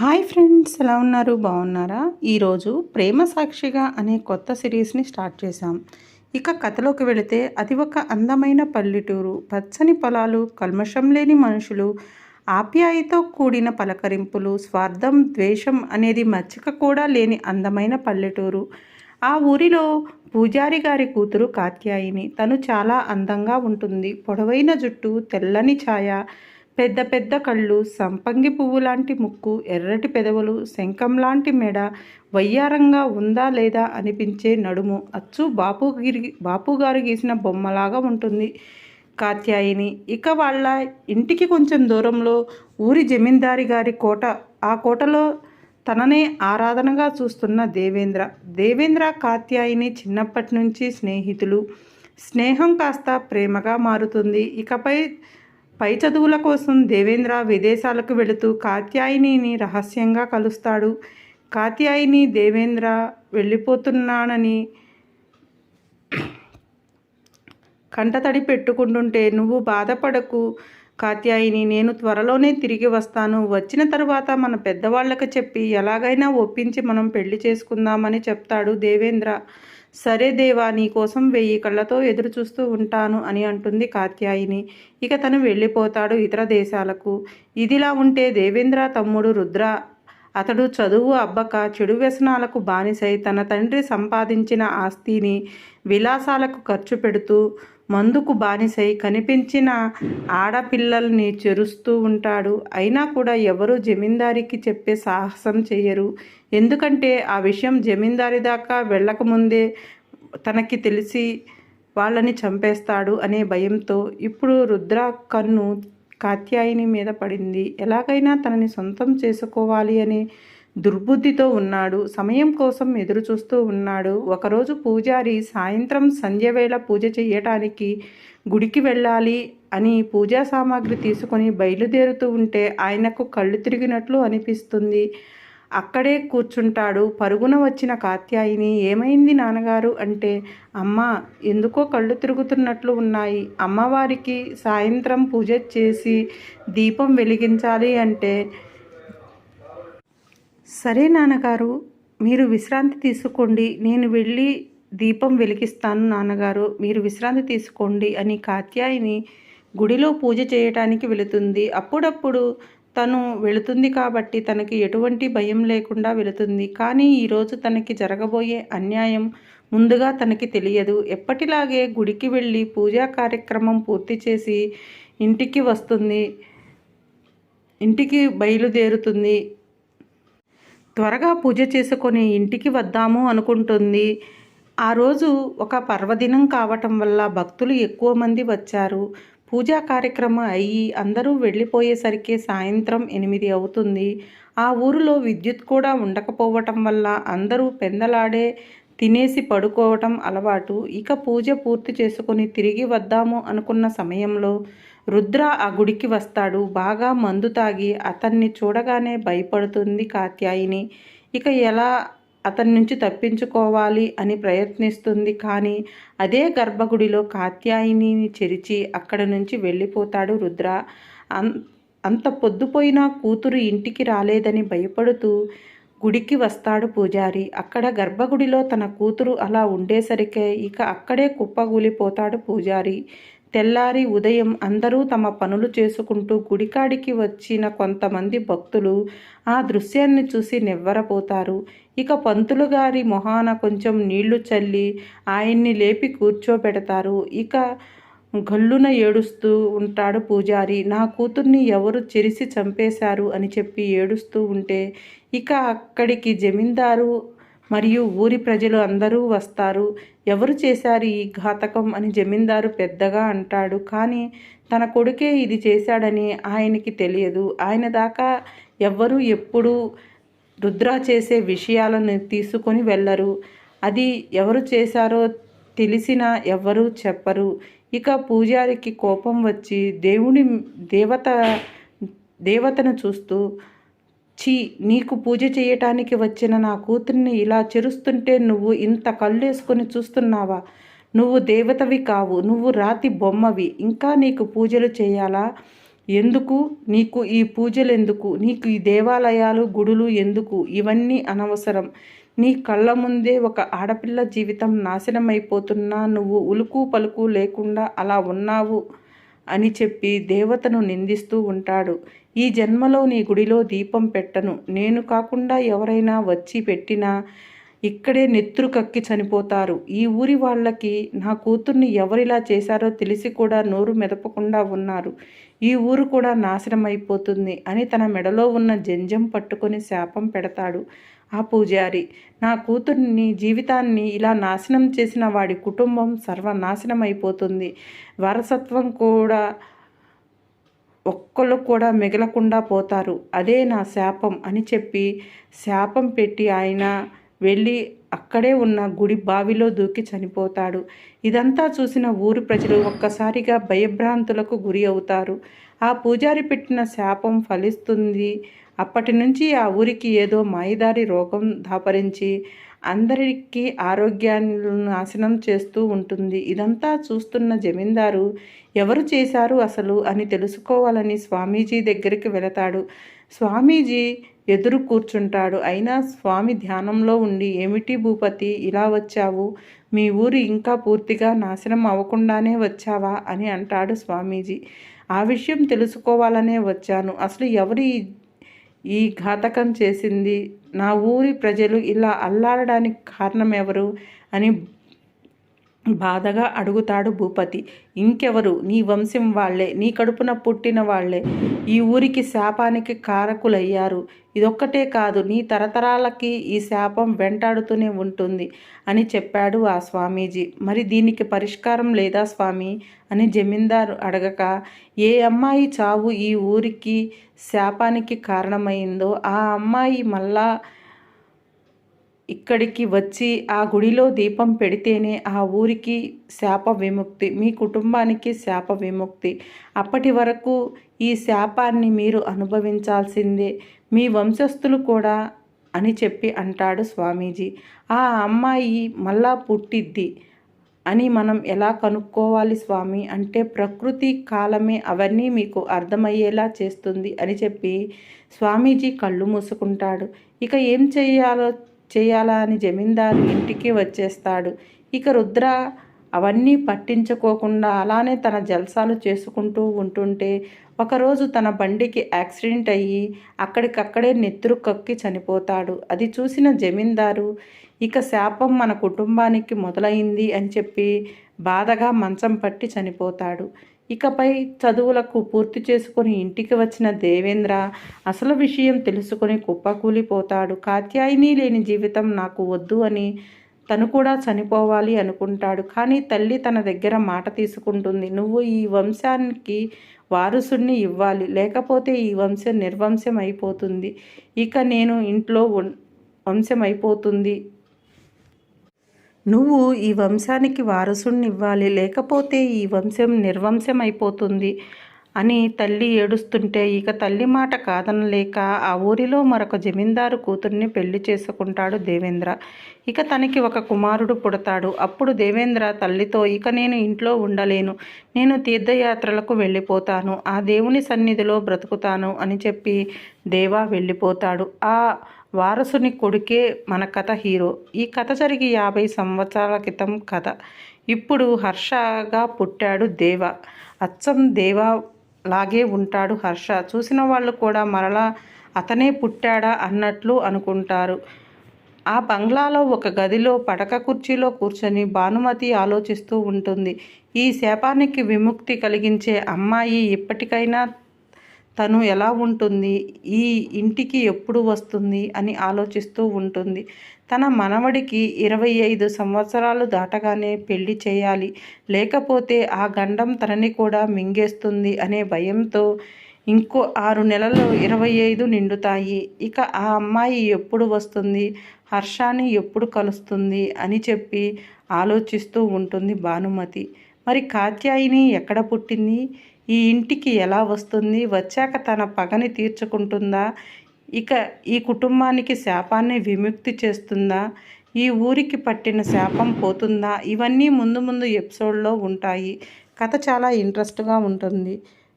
Hi friends ఎలా ఉన్నారు? బాగున్నారా? ఈరోజు ప్రేమ సాక్షిగా అనే కొత్త సిరీస్ని స్టార్ట్ చేశాం. ఇక కథలోకి వెళితే అది ఒక అందమైన పల్లెటూరు. పచ్చని పొలాలు కల్మషం లేని మనుషులు ఆప్యాయతో కూడిన పలకరింపులు స్వార్థం ద్వేషం అనేది మచ్చిక కూడా లేని అందమైన పల్లెటూరు. ఆ ఊరిలో పూజారి గారి కూతురు కాత్యాయిని. తను చాలా అందంగా ఉంటుంది. పొడవైన జుట్టు తెల్లని ఛాయ పెద్ద పెద్ద కళ్ళు సంపంగి పువ్వు లాంటి ముక్కు ఎర్రటి పెదవులు శంఖం లాంటి మెడ వయ్యారంగా ఉందా లేదా అనిపించే నడుము అచ్చు బాపు గిరి బాపు గారు గీసిన బొమ్మలాగా ఉంటుంది. కాత్యాయిని ఇక వాళ్ళ ఇంటికి కొంచెం దూరంలో ఊరి జమీందారి గారి కోట. ఆ కోటలో తననే ఆరాధనగా చూస్తున్న దేవేంద్ర. దేవేంద్ర కాత్యాయిని చిన్నప్పటి నుంచి స్నేహితులు. స్నేహం కాస్త ప్రేమగా మారుతుంది. ఇకపై పై చదువుల కోసం దేవేంద్ర విదేశాలకు వెళుతూ కాత్యాయినిని రహస్యంగా కలుస్తాడు. కాత్యాయిని దేవేంద్ర వెళ్ళిపోతున్నానని కంటతడి పెట్టుకుంటుంటే నువ్వు బాధపడకు కాత్యాయిని నేను త్వరలోనే తిరిగి వస్తాను. వచ్చిన తర్వాత మన పెద్దవాళ్ళకి చెప్పి ఎలాగైనా ఒప్పించి మనం పెళ్ళి చేసుకుందామని చెప్తాడు దేవేంద్ర. సరే దేవా నీ కోసం వెయ్యి కళ్ళతో ఎదురు చూస్తూ ఉంటాను అని అంటుంది కాత్యాయిని. ఇక తను వెళ్ళిపోతాడు ఇతర దేశాలకు. ఇదిలా ఉంటే దేవేంద్ర తమ్ముడు రుద్ర అతడు చదువు అబ్బక చెడు వ్యసనాలకు బానిసై తన తండ్రి సంపాదించిన ఆస్తిని విలాసాలకు ఖర్చు పెడుతూ మందుకు బానిసై కనిపించిన ఆడపిల్లల్ని చెరుస్తూ ఉంటాడు. అయినా కూడా ఎవరు జమీందారికి చెప్పే సాహసం చేయరు ఎందుకంటే ఆ విషయం జమీందారి దాకా వెళ్ళకముందే తనకి తెలిసి వాళ్ళని చంపేస్తాడు అనే భయంతో ఇప్పుడు రుద్ర కన్ను కాత్యాయిని మీద పడింది. ఎలాగైనా తనని సొంతం చేసుకోవాలి అనే దుర్బుద్ధితో ఉన్నాడు సమయం కోసం ఎదురుచూస్తూ ఉన్నాడు. ఒకరోజు పూజారి సాయంత్రం సంధ్యవేళ పూజ చేయటానికి గుడికి వెళ్ళాలి అని పూజా సామాగ్రి తీసుకొని బయలుదేరుతూ ఉంటే ఆయనకు కళ్ళు తిరిగినట్లు అనిపిస్తుంది. అక్కడే కూర్చుంటాడు. పరుగున వచ్చిన కాత్యాయిని ఏమైంది నాన్నగారు? అంటే అమ్మ ఎందుకో కళ్ళు తిరుగుతున్నట్లు ఉన్నాయి. అమ్మవారికి సాయంత్రం పూజ చేసి దీపం వెలిగించాలి అంటే సరే నాన్నగారు మీరు విశ్రాంతి తీసుకోండి నేను వెళ్ళి దీపం వెలిగిస్తాను నాన్నగారు మీరు విశ్రాంతి తీసుకోండి అని కాత్యాయిని గుడిలో పూజ చేయటానికి వెళుతుంది. అప్పుడప్పుడు తను వెళుతుంది కాబట్టి తనకి ఎటువంటి భయం లేకుండా వెళుతుంది. కానీ ఈరోజు తనకి జరగబోయే అన్యాయం ముందుగా తనకి తెలియదు. ఎప్పటిలాగే గుడికి వెళ్ళి పూజా కార్యక్రమం పూర్తి చేసి ఇంటికి వస్తుంది ఇంటికి బయలుదేరుతుంది. త్వరగా పూజ చేసుకొని ఇంటికి వద్దాము అనుకుంటుంది. ఆ రోజు ఒక పర్వదినం కావటం వల్ల భక్తులు ఎక్కువ మంది వచ్చారు. పూజా కార్యక్రమం అయ్యి అందరూ వెళ్ళిపోయేసరికి సాయంత్రం ఎనిమిది అవుతుంది. ఆ ఊరిలో విద్యుత్ కూడా ఉండకపోవటం వల్ల అందరూ పెందలాడే తినేసి పడుకోవటం అలవాటు. ఇక పూజ పూర్తి చేసుకుని తిరిగి వద్దాము అనుకున్న సమయంలో రుద్ర ఆ గుడికి వస్తాడు. బాగా మందు తాగి అతన్ని చూడగానే భయపడుతుంది కాత్యాయిని. ఇక ఎలా అతని నుంచి తప్పించుకోవాలి అని ప్రయత్నిస్తుంది. కానీ అదే గర్భగుడిలో కాత్యాయిని చెరిచి అక్కడ నుంచి వెళ్ళిపోతాడు రుద్ర. అం అంత పొద్దుపోయినా కూతురు ఇంటికి రాలేదని భయపడుతూ గుడికి వస్తాడు పూజారి. అక్కడ గర్భగుడిలో తన కూతురు అలా ఉండేసరికే ఇక అక్కడే కుప్పగూలిపోతాడు పూజారి. తెల్లారి ఉదయం అందరూ తమ పనులు చేసుకుంటూ గుడికాడికి వచ్చిన కొంతమంది భక్తులు ఆ దృశ్యాన్ని చూసి నివ్వరపోతారు. ఇక పంతులు గారి మొహాన కొంచెం నీళ్ళు చల్లి ఆయన్ని లేపి కూర్చోబెడతారు. ఇక గల్లున ఏడుస్తూ ఉంటాడు పూజారి. నా కూతుర్ని ఎవరు చెరిసి చంపేశారు అని చెప్పి ఏడుస్తూ ఉంటే ఇక అక్కడికి జమీందారు మరియు ఊరి ప్రజలు అందరూ వస్తారు. ఎవరు చేశారు ఈ ఘాతకం అని జమీందారు పెద్దగా అంటాడు. కానీ తన కొడుకే ఇది చేశాడని ఆయనకి తెలియదు. ఆయన దాకా ఎవ్వరూ ఎప్పుడు రుద్ర చేసే విషయాలను తీసుకొని వెళ్ళరు. అది ఎవరు చేశారో తెలిసినా ఎవ్వరూ చెప్పరు. ఇక పూజారికి కోపం వచ్చి దేవుని దేవత దేవతను చూస్తూ ఛీ నీకు పూజ చేయటానికి వచ్చిన నా కూతుర్ని ఇలా చెరుస్తుంటే నువ్వు ఇంత కళ్ళేసుకొని చూస్తున్నావా? నువ్వు దేవతవి కావు నువ్వు రాతి బొమ్మవి. ఇంకా నీకు పూజలు చేయాలా? ఎందుకు? నీకు ఈ పూజలు ఎందుకు నీకు ఈ దేవాలయాలు గుడులు ఎందుకు? ఇవన్నీ అనవసరం. నీ కళ్ళ ముందే ఒక ఆడపిల్ల జీవితం నాశనమైపోతున్నా నువ్వు ఉలుకు పలుకు లేకుండా అలా ఉన్నావు అని చెప్పి దేవతను నిందిస్తూ ఉంటాడు. ఈ జన్మలో నీ గుడిలో దీపం పెట్టను. నేను కాకుండా ఎవరైనా వచ్చి పెట్టినా ఇక్కడే నెత్తురు కక్కి చనిపోతారు. ఈ ఊరి వాళ్ళకి నా కూతుర్ని ఎవరిలా చేశారో తెలిసి కూడా నోరు మెదపకుండా ఉన్నారు. ఈ ఊరు కూడా నాశనం అయిపోతుంది అని తన మెడలో ఉన్న జంజం పట్టుకొని శాపం పెడతాడు ఆ పూజారి. నా కూతుర్ని జీవితాన్ని ఇలా నాశనం చేసిన వాడి కుటుంబం సర్వనాశనం అయిపోతుంది వారసత్వం కూడా ఒక్కళ్ళు కూడా మిగలకుండా పోతారు. అదే నా శాపం అని చెప్పి శాపం పెట్టి ఆయన వెళ్ళి అక్కడే ఉన్న గుడి బావిలో దూకి చనిపోతాడు. ఇదంతా చూసిన ఊరు ప్రజలు ఒక్కసారిగా భయభ్రాంతులకు గురి అవుతారు. ఆ పూజారి పెట్టిన శాపం ఫలిస్తుంది. అప్పటి నుంచి ఆ ఊరికి ఏదో మాయదారి రోగం దాపరించి అందరికీ ఆరోగ్యాన్ని నాశనం చేస్తూ ఉంటుంది. ఇదంతా చూస్తున్న జమీందారు ఎవరు చేశారు అసలు అని తెలుసుకోవాలని స్వామీజీ దగ్గరికి వెళతాడు. స్వామీజీ ఎదురు కూర్చుంటాడు. అయినా స్వామి ధ్యానంలో ఉండి ఏమిటి భూపతి ఇలా వచ్చావు? మీ ఊరు ఇంకా పూర్తిగా నాశనం అవ్వకుండానే వచ్చావా? అని అంటాడు స్వామీజీ. ఆ విషయం తెలుసుకోవాలనే వచ్చాను. అసలు ఎవరు ఈ ఘాతకం చేసింది. నా ఊరి ప్రజలు ఇలా అల్లాడడానికి కారణం ఎవరు అని బాధగా అడుగుతాడు భూపతి. ఇంకెవరు? నీ వంశం వాళ్ళే నీ కడుపున పుట్టిన వాళ్ళే ఈ ఊరికి శాపానికి కారకులయ్యారు. ఇదొక్కటే కాదు నీ తరతరాలకి ఈ శాపం వెంటాడుతూనే ఉంటుంది అని చెప్పాడు ఆ స్వామీజీ. మరి దీనికి పరిష్కారం లేదా స్వామి? అని జమీందారు అడగక ఏ అమ్మాయి చావు ఈ ఊరికి శాపానికి కారణమైందో ఆ అమ్మాయి మళ్ళా ఇక్కడికి వచ్చి ఆ గుడిలో దీపం పెడితేనే ఆ ఊరికి శాప విముక్తి మీ కుటుంబానికి శాప విముక్తి. అప్పటి వరకు ఈ శాపాన్ని మీరు అనుభవించాల్సిందే. మీ వంశస్థులు కూడా అని చెప్పి అంటాడు స్వామీజీ. ఆ అమ్మాయి మళ్ళా పుట్టిద్ది అని మనం ఎలా కనుక్కోవాలి స్వామి? అంటే ప్రకృతి కాలమే అవన్నీ మీకు అర్థమయ్యేలా చేస్తుంది అని చెప్పి స్వామీజీ కళ్ళు మూసుకుంటాడు. ఇక ఏం చేయాలో చేయాలా అని జమీందారు ఇంటికి వచ్చేస్తాడు. ఇక రుద్ర అవన్నీ పట్టించుకోకుండా అలానే తన జల్సాలు చేసుకుంటూ ఉంటుంటే ఒకరోజు తన బండికి యాక్సిడెంట్ అయ్యి అక్కడికక్కడే నెత్తురు కక్కి చనిపోతాడు. అది చూసిన జమీందారు ఇక శాపం మన కుటుంబానికి మొదలైంది అని చెప్పి బాధగా మంచం పట్టి చనిపోతాడు. ఇకపై చదువులకు పూర్తి చేసుకుని ఇంటికి వచ్చిన దేవేంద్ర అసలు విషయం తెలుసుకుని కుప్పకూలిపోతాడు. కాత్యాయిని లేని జీవితం నాకు వద్దు అని తను కూడా చనిపోవాలి అనుకుంటాడు. కానీ తల్లి తన దగ్గర మాట తీసుకుంటుంది. నువ్వు ఈ వంశానికి వారసుడిని ఇవ్వాలి. లేకపోతే ఈ వంశం నిర్వంశం అయిపోతుంది. ఇక నేను ఇంట్లో వంశం అయిపోతుంది. నువ్వు ఈ వంశానికి వారసుడిని ఇవ్వాలి లేకపోతే ఈ వంశం నిర్వంశం అయిపోతుంది అని తల్లి ఏడుస్తుంటే ఇక తల్లి మాట కాదనలేక ఆ ఊరిలో మరొక జమీందారు కూతుర్ని పెళ్ళి చేసుకుంటాడు దేవేంద్ర. ఇక తనకి ఒక కుమారుడు పుడతాడు. అప్పుడు దేవేంద్ర తల్లితో ఇక నేను ఇంట్లో ఉండలేను. నేను తీర్థయాత్రలకు వెళ్ళిపోతాను. ఆ దేవుని సన్నిధిలో బ్రతుకుతాను అని చెప్పి దేవా వెళ్ళిపోతాడు. ఆ వారసుని కొడుకే మన కథ హీరో. ఈ కథ జరిగి యాభై సంవత్సరాల క్రితం కథ. ఇప్పుడు హర్షగా పుట్టాడు దేవ. అచ్చం దేవ లాగే ఉంటాడు హర్ష. చూసిన వాళ్ళు కూడా మరలా అతనే పుట్టాడా అన్నట్లు అనుకుంటారు. ఆ బంగ్లాలో ఒక గదిలో పడక కుర్చీలో కూర్చొని భానుమతి ఆలోచిస్తూ ఉంటుంది. ఈ శాపానికి విముక్తి కలిగించే అమ్మాయి ఇప్పటికైనా తను ఎలా ఉంటుంది? ఈ ఇంటికి ఎప్పుడు వస్తుంది? అని ఆలోచిస్తూ ఉంటుంది. తన మనవడికి ఇరవై ఐదు సంవత్సరాలు దాటగానే పెళ్ళి చేయాలి. లేకపోతే ఆ గండం తనని కూడా మింగేస్తుంది అనే భయంతో ఇంకో ఆరు నెలలు ఇరవై ఐదు నిండుతాయి. ఇక ఆ అమ్మాయి ఎప్పుడు వస్తుంది? హర్షాన్ని ఎప్పుడు కలుస్తుంది? అని చెప్పి ఆలోచిస్తూ ఉంటుంది భానుమతి. మరి కాత్యాయిని ఎక్కడ పుట్టింది? ఈ ఇంటికి ఎలా వస్తుంది? వచ్చాక తన పగని తీర్చుకుంటుందా? ఇక ఈ కుటుంబానికి శాపాన్ని విముక్తి చేస్తుందా? ఈ ఊరికి పట్టిన శాపం పోతుందా? ఇవన్నీ ముందు ముందు ఎపిసోడ్లో ఉంటాయి. కథ చాలా ఇంట్రెస్ట్గా ఉంటుంది.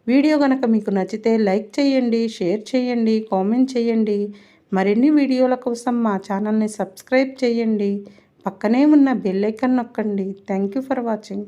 వీడియో కనుక మీకు నచ్చితే లైక్ చేయండి షేర్ చేయండి కామెంట్ చేయండి. మరిన్ని వీడియోల కోసం మా ఛానల్ని సబ్స్క్రైబ్ చేయండి. పక్కనే ఉన్న బెల్లైకన్ నొక్కండి. Thank you for watching.